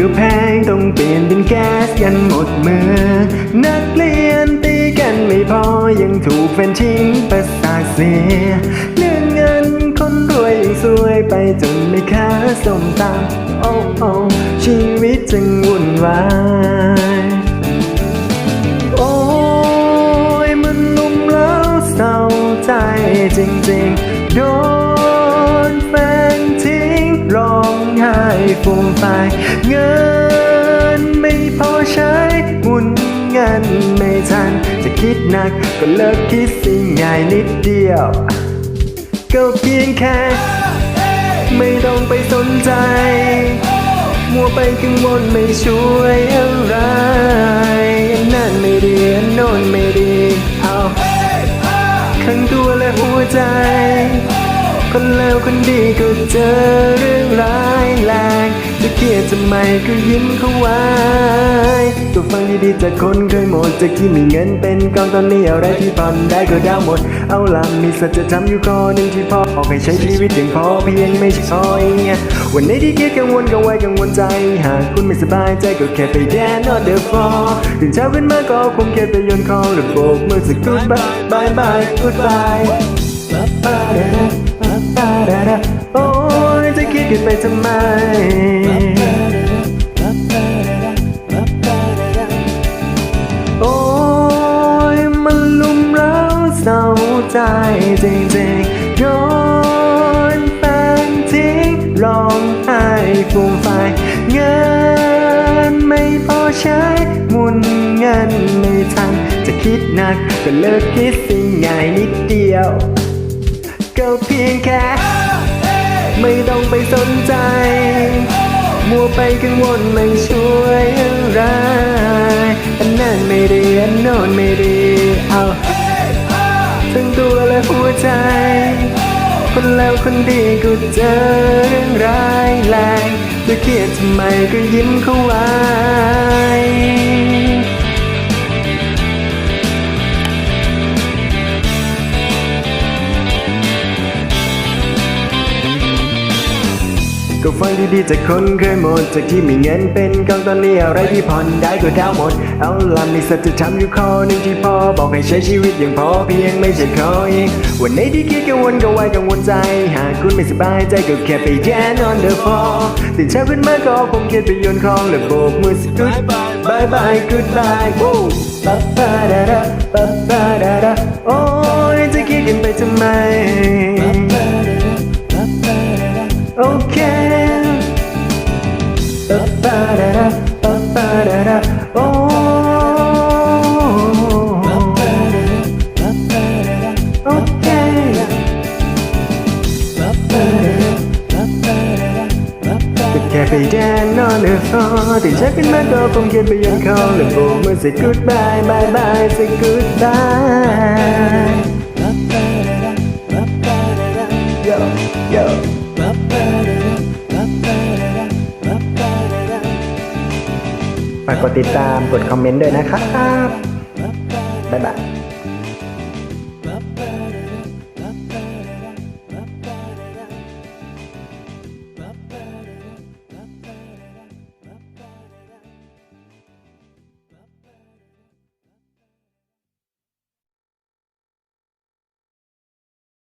ก็แพงต้องเปลี่ยนเป็นแก๊สกันหมดมือ นักเรียนตีกันไม่พอยังถูกแฟนทิ้งประสาทเสียเรื่องเงินคนรวยยังซวยไปจนไม่ค้าสมตำโอ้โอ้ชีวิตจึงวุ่นวายโอ้ยมันลุ่มแล้วเศร้าใจจริงๆ โดนแฟนทิ้ง งไห้ฟูมฟายเงินไม่พอใช้หมุนเงินไม่ทัน จะคิดหนักก็เลิกคิดสิง่ายนิดเดียว ก็เพียงแค่ ไม่ต้องไปสนใจ มัวไปกังวลไม่ช่วยอะไรนั่นไม่ดีอนโน่นไม่ดีเอา ทั้งตัวและหัวใจ คนเลวคนดีก็เจอเรื่องร้ายแรงจะเครียดทำไมก็ยิ้มเข้าไว้ก็ฟังดีๆจากคนเคยหมดจากที่มีเงินเป็นกองตอนนี้อะไรที่ผ่อนได้ก็ดาวหมด เอาล่ะมีสัจธรรมอยู่ข้อหนึ่งที่พอออกให้ใช้ชีวิตอย่างพอเพียงไม่ใช่พอเองวันไหนที่คิดกังวลก็ไว้กังวลใจ หากคุณไม่สบายใจก็แค่ไปแดน not the fall ตื่นเช้าขึ้นมาก็คงแค่ไปโยนคอหรือโบกมือสัก goodbye bye bye goodbye โอ้ยจะคิดกันไปทำไมโอ้ยมันลุ่มเร้าเศร้าใจจริงๆโดนแฟนทิ้งร้องไห้ฟูมไฟายเงินไม่พอใช้หมุนเงินไม่ทันจะคิดหนักก็เลิกคิดสิ่งง่ายนิดเดียว ก็เพียงแค่ ไม่ต้องไปสนใจ มัวไปกังวลไม่ช่วยอะไรอันนั้นไม่ดีอันโน้นไม่ดีเอาทั้งตัวและหัวใจ คนแล้วคนดีก็เจอเรื่องร้ายแรงจะเครียดทำไมก็ยิ้มเข้าไว้ ก็ฟังดีๆจากคนเคยหมด จากที่มีเงินเป็นกองตอนนี้อะไรที่ผ่อนได้ก็ดาวหมด เอาล่ะมีสัจธรรมอยู่ข้อหนึ่งที่พอบอกให้ใช้ชีวิตอย่างพอเพียงไม่ใช่ขออีกวันไหนที่คิดกังวลก็ไว้กังวลใจ หากคุณไม่สบายใจก็แค่ไปแดน on the floor ตื่นเช้าขึ้นมาก็คงเครียดไปโยนของและโบกมือสัก good bye bye goodbye วู้ปะปะดาดาปะปะดาดาโอ้ยจะคิดกันไปทำไม Cafe down on the floor Thì chắc in my door không kiếp bây giờ call Lần vô mới say goodbye, bye bye, say goodbye ฝากกดติดตามกดคอมเมนต์ด้วยนะครับ บ๊ายบาย